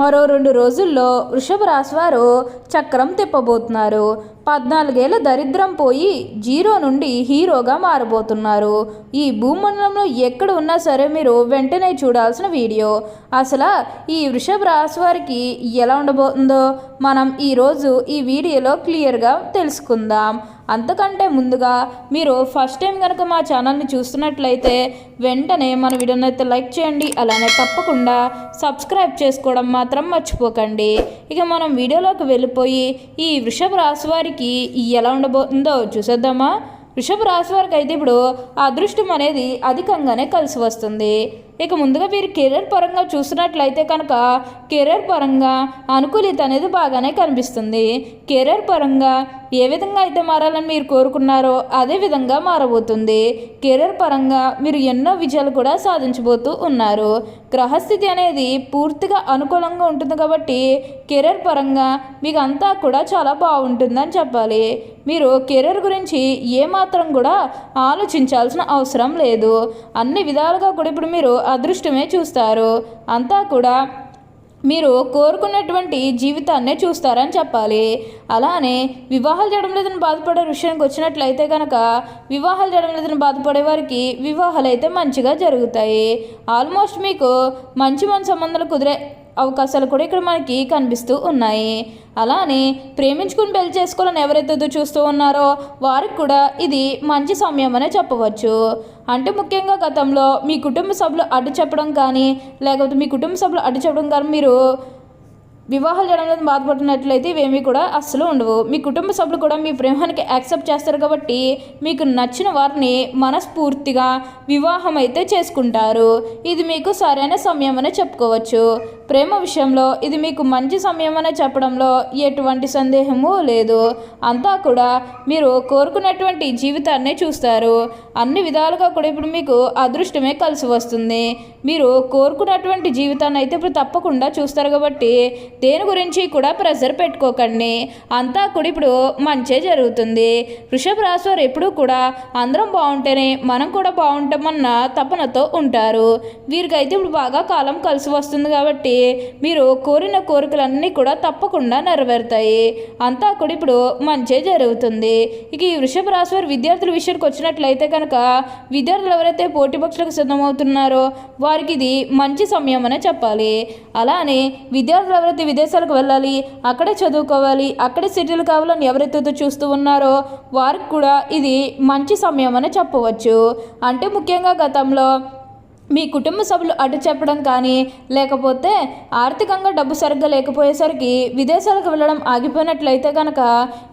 మరో రెండు రోజుల్లో వృషభ రాశివారు చక్రం తిప్పబోతున్నారు. పద్నాలుగేళ్ళ దరిద్రం పోయి జీరో నుండి హీరోగా మారబోతున్నారు. ఈ భూమండలంలో ఎక్కడ ఉన్నా సరే మీరు వెంటనే చూడాల్సిన వీడియో. అసలు ఈ వృషభ రాశి వారికి ఎలా ఉండబోతుందో మనం ఈరోజు ఈ వీడియోలో క్లియర్గా తెలుసుకుందాం. అంతకంటే ముందుగా మీరు ఫస్ట్ టైం కనుక మా ఛానల్ని చూస్తున్నట్లయితే వెంటనే మన వీడియోని అయితే లైక్ చేయండి అలానే తప్పకుండా సబ్స్క్రైబ్ చేసుకోవడం మాత్రం మర్చిపోకండి. ఇక మనం వీడియోలోకి వెళ్ళిపోయి ఈ వృషభ రాశి వారికి ఎలా ఉండబోతుందో చూసేద్దామా? వృషభ రాశి వారికి అయితే ఇప్పుడు అదృష్టం అనేది అధికంగానే కలిసి వస్తుంది. ఇక ముందుగా మీరు కెరీర్ పరంగా చూసినట్లయితే కనుక కెరీర్ పరంగా అనుకూలిత అనేది బాగానే కనిపిస్తుంది. కెరీర్ పరంగా ఏ విధంగా అయితే మారాలని మీరు కోరుకున్నారో అదే విధంగా మారబోతుంది. కెరీర్ పరంగా మీరు ఎన్నో విజయాలు కూడా సాధించబోతూ ఉన్నారు. గ్రహస్థితి అనేది పూర్తిగా అనుకూలంగా ఉంటుంది కాబట్టి కెరీర్ పరంగా మీకు అంతా కూడా చాలా బాగుంటుందని చెప్పాలి. మీరు కెరీర్ గురించి ఏమాత్రం కూడా ఆలోచించాల్సిన అవసరం లేదు. అన్ని విధాలుగా కూడా ఇప్పుడు మీరు అదృష్టమే చూస్తారు. అంతా కూడా మీరు కోరుకున్నటువంటి జీవితాన్నే చూస్తారని చెప్పాలి. అలానే వివాహాలు చేయడం లేదని బాధపడే విషయానికి వచ్చినట్లయితే కనుక వివాహాలు చేయడం లేదని బాధపడే వారికి వివాహాలు అయితే మంచిగా జరుగుతాయి. ఆల్మోస్ట్ మీకు మంచి మంచి సంబంధాలు కుదిరే అవకాశాలు కూడా ఇక్కడ మనకి కనిపిస్తూ ఉన్నాయి. అలానే ప్రేమించుకుని పెళ్ళి చేసుకోవాలని ఎవరైతే చూస్తూ ఉన్నారో వారికి కూడా ఇది మంచి సమయం అనే చెప్పవచ్చు. అంటే ముఖ్యంగా గతంలో మీ కుటుంబ సభ్యులు అడ్డు చెప్పడం కానీ లేకపోతే మీ కుటుంబ సభ్యులు అడ్డు చెప్పడం కానీ మీరు వివాహాలు చేయడం బాధపడినట్లయితే ఇవేమీ కూడా అస్సలు ఉండవు. మీ కుటుంబ సభ్యులు కూడా మీ ప్రేమానికి యాక్సెప్ట్ చేస్తారు కాబట్టి మీకు నచ్చిన వారిని మనస్ఫూర్తిగా వివాహం అయితే చేసుకుంటారు. ఇది మీకు సరైన సమయం అనే చెప్పుకోవచ్చు. ప్రేమ విషయంలో ఇది మీకు మంచి సమయం చెప్పడంలో ఎటువంటి సందేహము లేదు. అంతా కూడా మీరు కోరుకున్నటువంటి జీవితాన్ని చూస్తారు. అన్ని విధాలుగా కూడా ఇప్పుడు మీకు అదృష్టమే కలిసి వస్తుంది. మీరు కోరుకున్నటువంటి జీవితాన్ని అయితే ఇప్పుడు తప్పకుండా చూస్తారు కాబట్టి దేని గురించి కూడా ప్రెషర్ పెట్టుకోకండి. అంతా కూడా ఇప్పుడు మంచే జరుగుతుంది. వృషభ రాశి వారు ఎప్పుడూ కూడా అందరం బాగుంటేనే మనం కూడా బాగుంటామన్న తపనతో ఉంటారు. వీరికైతే ఇప్పుడు బాగా కాలం కలిసి వస్తుంది కాబట్టి మీరు కోరిన కోరికలన్నీ కూడా తప్పకుండా నెరవేరుతాయి. అంతా కూడా ఇప్పుడు మంచి జరుగుతుంది. ఇక ఈ వృషభ రాశి వారి విద్యార్థుల విషయానికి వచ్చినట్లయితే కనుక విద్యార్థులు ఎవరైతే పోటీ పక్షులకు సిద్ధమవుతున్నారో వారికి ఇది మంచి సమయం అనే చెప్పాలి. అలానే విద్యార్థులు ఎవరైతే విదేశాలకు వెళ్ళాలి అక్కడే చదువుకోవాలి అక్కడే సెటిల్ కావాలని ఎవరైతే చూస్తూ ఉన్నారో వారికి కూడా ఇది మంచి సమయం అని చెప్పవచ్చు. అంటే ముఖ్యంగా గతంలో మీ కుటుంబ సభ్యులు అడ్డు చెప్పడం కానీ లేకపోతే ఆర్థికంగా డబ్బు సరిగ్గా లేకపోయేసరికి విదేశాలకు వెళ్ళడం ఆగిపోయినట్లయితే కనుక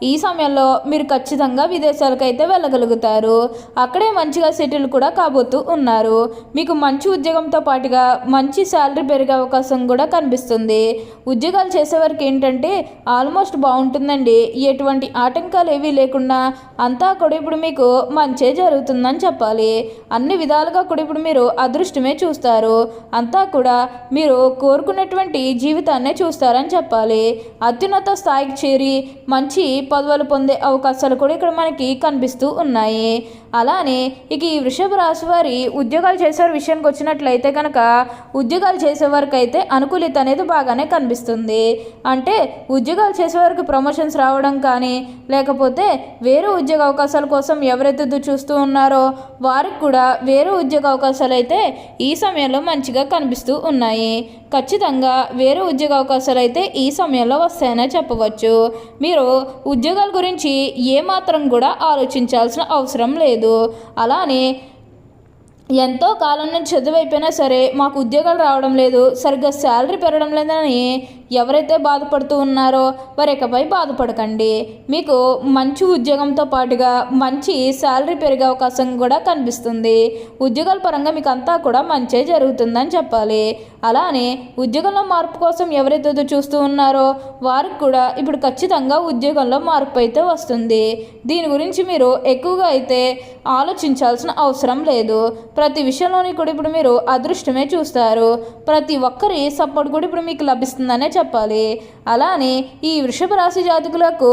ఈ సమయంలో మీరు ఖచ్చితంగా విదేశాలకు అయితే వెళ్ళగలుగుతారు. అక్కడే మంచిగా సెటిల్ కూడా కాబోతూ ఉన్నారు. మీకు మంచి ఉద్యోగంతో పాటుగా మంచి శాలరీ పెరిగే అవకాశం కూడా కనిపిస్తుంది. ఉద్యోగాలు చేసేవారికి ఏంటంటే ఆల్మోస్ట్ బాగుంటుందండి. ఎటువంటి ఆటంకాలు ఏవీ లేకుండా అంతా కూడా ఇప్పుడు మీకు మంచే జరుగుతుందని చెప్పాలి. అన్ని విధాలుగా కూడా ఇప్పుడు మీరు అదృ అదృష్టమే చూస్తారు. అంతా కూడా మీరు కోరుకున్నటువంటి జీవితాన్నే చూస్తారని చెప్పాలి. అత్యున్నత స్థాయికి చేరి మంచి పదవులు పొందే అవకాశాలు కూడా ఇక్కడ మనకి కనిపిస్తూ ఉన్నాయి. అలానే ఇక ఈ వృషభ రాశి వారి ఉద్యోగాలు చేసే విషయానికి వచ్చినట్లయితే కనుక ఉద్యోగాలు చేసేవారికి అయితే అనుకూలిత అనేది బాగానే కనిపిస్తుంది. అంటే ఉద్యోగాలు చేసేవారికి ప్రమోషన్స్ రావడం కానీ లేకపోతే వేరే ఉద్యోగ అవకాశాల కోసం ఎవరైతే చూస్తూ ఉన్నారో వారికి కూడా వేరే ఉద్యోగ అవకాశాలు అయితే ఈ సమయంలో మంచిగా కనిపిస్తూ ఉన్నాయి. ఖచ్చితంగా వేరే ఉద్యోగ అవకాశాలు అయితే ఈ సమయంలో వస్తాయనే చెప్పవచ్చు. మీరు ఉద్యోగాల గురించి ఏమాత్రం కూడా ఆలోచించాల్సిన అవసరం లేదు. అలానే ఎంతో కాలం నుంచి చదువు అయిపోయినా సరే మాకు ఉద్యోగాలు రావడం లేదు. సరిగ్గా శాలరీ పెరగడం లేదని ఎవరైతే బాధపడుతూ ఉన్నారో వారికపై బాధపడకండి. మీకు మంచి ఉద్యోగంతో పాటుగా మంచి శాలరీ పెరిగే అవకాశం కూడా కనిపిస్తుంది. ఉద్యోగాల పరంగా మీకు అంతా కూడా మంచే జరుగుతుందని చెప్పాలి. అలానే ఉద్యోగంలో మార్పు కోసం ఎవరైతే చూస్తూ ఉన్నారో వారికి కూడా ఇప్పుడు ఖచ్చితంగా ఉద్యోగంలో మార్పు అయితే వస్తుంది. దీని గురించి మీరు ఎక్కువగా అయితే ఆలోచించాల్సిన అవసరం లేదు. ప్రతి విషయంలోని కూడా ఇప్పుడు మీరు అదృష్టమే చూస్తారు. ప్రతి ఒక్కరి సపోర్ట్ కూడా ఇప్పుడు మీకు లభిస్తుందనే చెప్పాలి. అలానే ఈ వృషభ రాశి జాతకులకు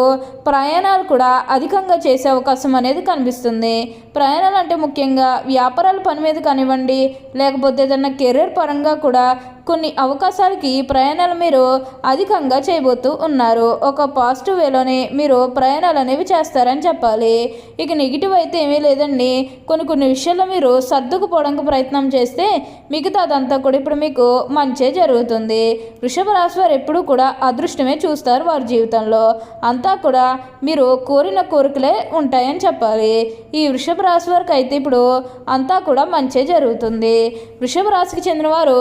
ప్రయాణాలు కూడా అధికంగా చేసే అవకాశం అనేది కనిపిస్తుంది. ప్రయాణాలు అంటే ముఖ్యంగా వ్యాపారాల పని మీద కానివ్వండి లేకపోతే ఏదన్నా కెరీర్ పరంగా కూడా కొన్ని అవకాశాలకి ప్రయాణాలు మీరు అధికంగా చేయబోతూ ఉన్నారు. ఒక పాజిటివ్ వేలోనే మీరు ప్రయాణాలు అనేవి చేస్తారని చెప్పాలి. ఇక నెగిటివ్ అయితే ఏమీ లేదండి. కొన్ని కొన్ని విషయాల్లో మీరు సర్దుకుపోవడానికి ప్రయత్నం చేస్తే మిగతా అదంతా కూడా ఇప్పుడు మీకు మంచే జరుగుతుంది. వృషభ రాశి వారు ఎప్పుడూ కూడా అదృష్టమే చూస్తారు వారి జీవితంలో. అంతా కూడా మీరు కోరిన కోరికలే ఉంటాయని చెప్పాలి. ఈ వృషభ రాశి వారికి అయితే ఇప్పుడు అంతా కూడా మంచే జరుగుతుంది. వృషభ రాశికి చెందిన వారు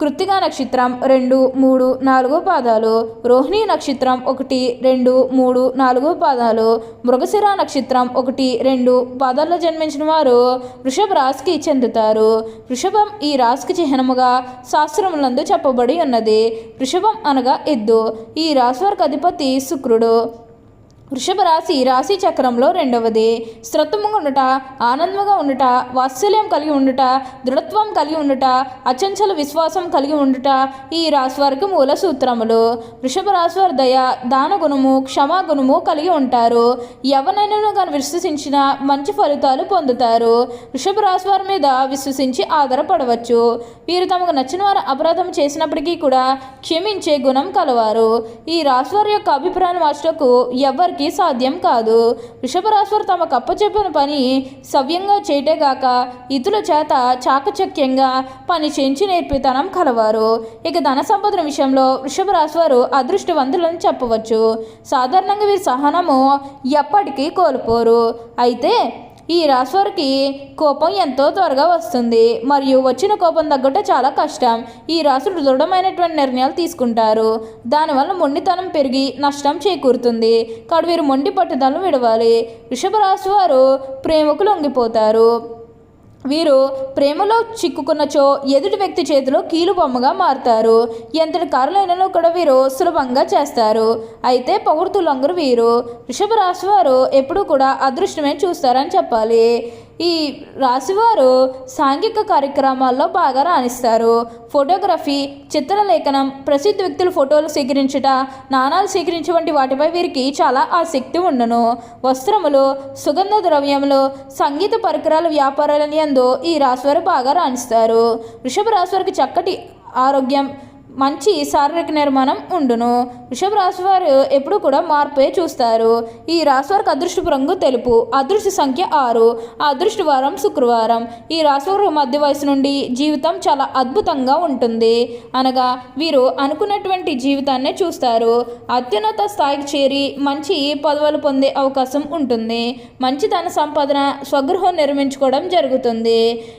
కృత్తిగా నక్షత్రం రెండు మూడు నాలుగు పాదాలు రోహిణి నక్షత్రం ఒకటి రెండు మూడు నాలుగు పాదాలు మృగశిర నక్షత్రం ఒకటి రెండు పాదాల్లో జన్మించిన వారు వృషభ రాశికి చెందుతారు. వృషభం ఈ రాశికి చిహ్నముగా శాస్త్రములందు చెప్పబడి ఉన్నది. వృషభం అనగా ఎద్దు. ఈ రాశి వారికి అధిపతి శుక్రుడు. వృషభ రాశి రాశి చక్రంలో రెండవది. శ్రత్వముగా ఉండుట ఆనందంగా ఉండుట వాత్సల్యం కలిగి ఉండుట దృఢత్వం కలిగి ఉండుట అచంచల విశ్వాసం కలిగి ఉండుట ఈ రాశి వారికి మూల సూత్రములు. వృషభ రాశి వారి దయ దాన గుణము క్షమా గుణము కలిగి ఉంటారు. ఎవరినైనా కానీ విశ్వసించిన మంచి ఫలితాలు పొందుతారు. వృషభ రాశి వారి మీద విశ్వసించి ఆధారపడవచ్చు. వీరు తమకు నచ్చిన వారు అపరాధం చేసినప్పటికీ కూడా క్షమించే గుణం కలవారు. ఈ రాశి వారి యొక్క అభిప్రాయం మార్చటకు ఎవరికి సాధ్యం కాదు. వృషభ తమ వారు పని సవ్యంగా చేయటేగాక ఇతుల చేత చాకచక్యంగా పని చేయించి నేర్పితనం కలవారు. ఇక ధన సంపదన విషయంలో వృషభ వారు అదృష్టవంతులని చెప్పవచ్చు. సాధారణంగా వీరి సహనము ఎప్పటికీ కోల్పోరు. అయితే ఈ రాశివారికి కోపం ఎంతో త్వరగా వస్తుంది. మరియు వచ్చిన కోపం తగ్గట చాలా కష్టం. ఈ రాశులు దృఢమైనటువంటి నిర్ణయాలు తీసుకుంటారు. దానివల్ల మొండితనం పెరిగి నష్టం చేకూరుతుంది. కాబట్టి వీరు మొండి పట్టుదలను విడవాలి. వృషభ రాశి వారు ప్రేమకు లొంగిపోతారు. వీరు ప్రేమలో చిక్కుకున్నచో ఎదుటి వ్యక్తి చేతిలో కీలు బొమ్మగా మారుతారు. ఎంతటి కారులైనను కూడా వీరు సులభంగా చేస్తారు. అయితే పొగుడుతులంగరు వీరు. వృషభ రాశి వారు ఎప్పుడూ కూడా అదృష్టమే చూస్తారని చెప్పాలి. ఈ రాశివారు సాంఘిక కార్యక్రమాల్లో బాగా రాణిస్తారు. ఫోటోగ్రఫీ చిత్రలేఖనం ప్రసిద్ధ వ్యక్తుల ఫోటోలు సేకరించుట నాణాలు సేకరించే వంటి వాటిపై వీరికి చాలా ఆసక్తి ఉండను. వస్త్రములు సుగంధ ద్రవ్యములు సంగీత పరికరాల వ్యాపారాలని యందు ఈ రాశివారు బాగా రాణిస్తారు. వృషభ రాశివారికి చక్కటి ఆరోగ్యం మంచి శారీరక నిర్మాణం ఉండును. వృషభ రాశి వారు ఎప్పుడు కూడా మార్పే చూస్తారు. ఈ రాశి వారికి అదృష్టపు రంగు తెలుపు అదృష్ట సంఖ్య ఆరు అదృష్ట వారం శుక్రవారం. ఈ రాశి వారు మధ్య వయసు నుండి జీవితం చాలా అద్భుతంగా ఉంటుంది. అనగా వీరు అనుకున్నటువంటి జీవితాన్నే చూస్తారు. అత్యున్నత స్థాయికి చేరి మంచి పదవులు పొందే అవకాశం ఉంటుంది. మంచి ధన సంపాదన స్వగృహం నిర్మించుకోవడం జరుగుతుంది.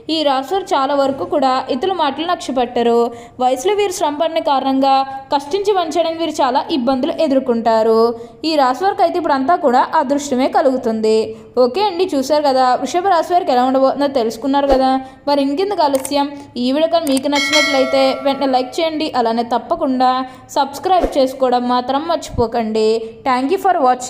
ఈ రాశి వారు చాలా వరకు కూడా ఇతరుల మాటలు లక్ష్య వయసులో వీరు శ్రమ పడిన కారణంగా కష్టించి వంచడానికి వీరు చాలా ఇబ్బందులు ఎదుర్కొంటారు. ఈ రాశి వారికి అయితే ఇప్పుడు అంతా కూడా అదృష్టమే కలుగుతుంది. ఓకే అండి చూశారు కదా వృషభ రాశి వారికి ఎలా ఉండబోతుందో తెలుసుకున్నారు కదా. మరి ఇంకెందుకు ఆలస్యం? ఈ వీడియో కానీ మీకు నచ్చినట్లయితే వెంటనే లైక్ చేయండి అలానే తప్పకుండా సబ్స్క్రైబ్ చేసుకోవడం మాత్రం మర్చిపోకండి. Thank you for watching.